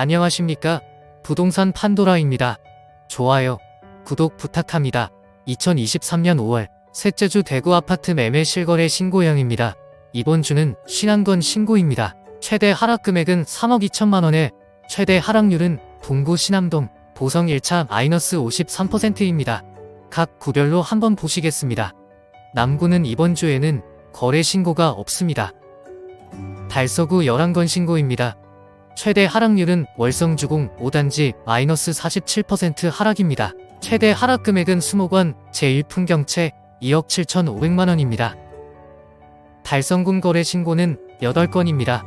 안녕하십니까? 부동산 판도라입니다. 좋아요, 구독 부탁합니다. 2023년 5월 셋째 주 대구 아파트 매매 실거래 신고형입니다. 이번 주는 51건 신고입니다. 최대 하락 금액은 3억 2천만 원에 최대 하락률은 동구 신암동 보성 1차 마이너스 53%입니다. 각 구별로 한번 보시겠습니다. 남구는 이번 주에는 거래 신고가 없습니다. 달서구 11건 신고입니다. 최대 하락률은 월성주공 5단지 마이너스 47% 하락입니다. 최대 하락 금액은 20건 제1풍경채 2억 7,500만원입니다. 달성군 거래 신고는 8건입니다.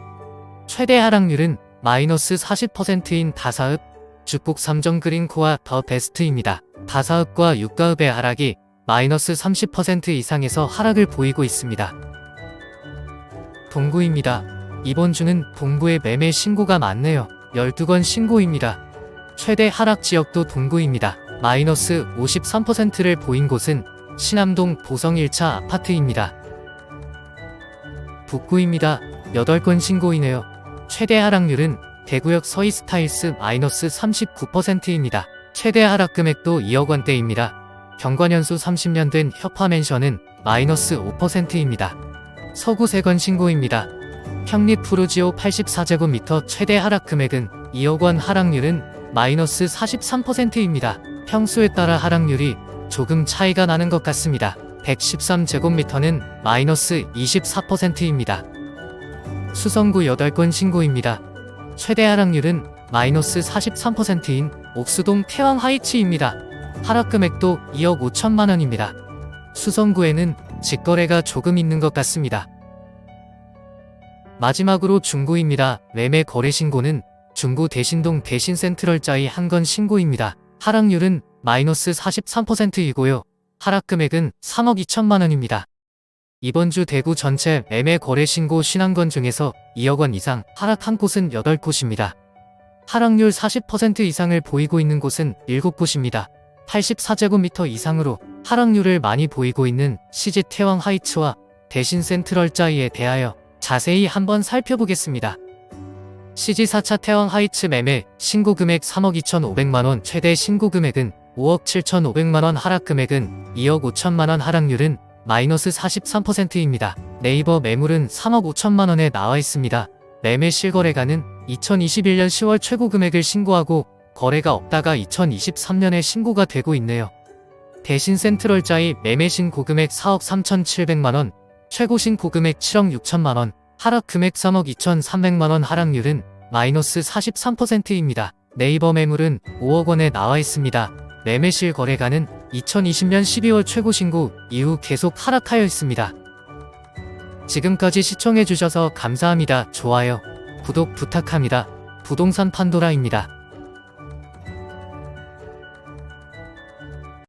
최대 하락률은 마이너스 40%인 다사읍, 죽국 삼정 그린코와 더 베스트입니다. 다사읍과 육가읍의 하락이 마이너스 30% 이상에서 하락을 보이고 있습니다. 동구입니다. 이번 주는 동구의 매매 신고가 많네요. 12건 신고입니다. 최대 하락 지역도 동구입니다. 마이너스 53%를 보인 곳은 신암동 보성 1차 아파트입니다. 북구입니다. 8건 신고이네요. 최대 하락률은 대구역 서이스타일스 마이너스 39%입니다. 최대 하락 금액도 2억 원대입니다. 경관연수 30년 된 협화맨션은 마이너스 5%입니다. 서구 3건 신고입니다. 평립 푸르지오 84제곱미터 최대 하락 금액은 2억 원 하락률은 마이너스 43%입니다. 평수에 따라 하락률이 조금 차이가 나는 것 같습니다. 113제곱미터는 마이너스 24%입니다. 수성구 8건 신고입니다. 최대 하락률은 마이너스 43%인 옥수동 태왕 하이츠입니다. 하락 금액도 2억 5천만 원입니다. 수성구에는 직거래가 조금 있는 것 같습니다. 마지막으로 중구입니다. 매매 거래 신고는 중구 대신동 대신센트럴자이 한건 신고입니다. 하락률은 마이너스 43%이고요. 하락 금액은 3억 2천만 원입니다. 이번 주 대구 전체 매매 거래 신고 51건 중에서 2억 원 이상 하락한 곳은 8곳입니다. 하락률 40% 이상을 보이고 있는 곳은 7곳입니다. 84제곱미터 이상으로 하락률을 많이 보이고 있는 CG 태왕 하이츠와 대신 센트럴자이에 대하여 자세히 한번 살펴보겠습니다. CG 4차 태왕 하이츠 매매 신고 금액 3억 2,500만원 최대 신고 금액은 5억 7,500만원 하락 금액은 2억 5천만원 하락률은 마이너스 43%입니다. 네이버 매물은 3억 5천만원에 나와 있습니다. 매매 실거래가는 2021년 10월 최고 금액을 신고하고 거래가 없다가 2023년에 신고가 되고 있네요. 대신 센트럴자이 매매 신고 금액 4억 3,700만원, 최고 신고 금액 7억 6천만 원, 하락 금액 3억 2,300만원 하락률은 마이너스 43%입니다. 네이버 매물은 5억 원에 나와 있습니다. 매매실 거래가는 2020년 12월 최고 신고 이후 계속 하락하여 있습니다. 지금까지 시청해주셔서 감사합니다. 좋아요, 구독 부탁합니다. 부동산 판도라입니다.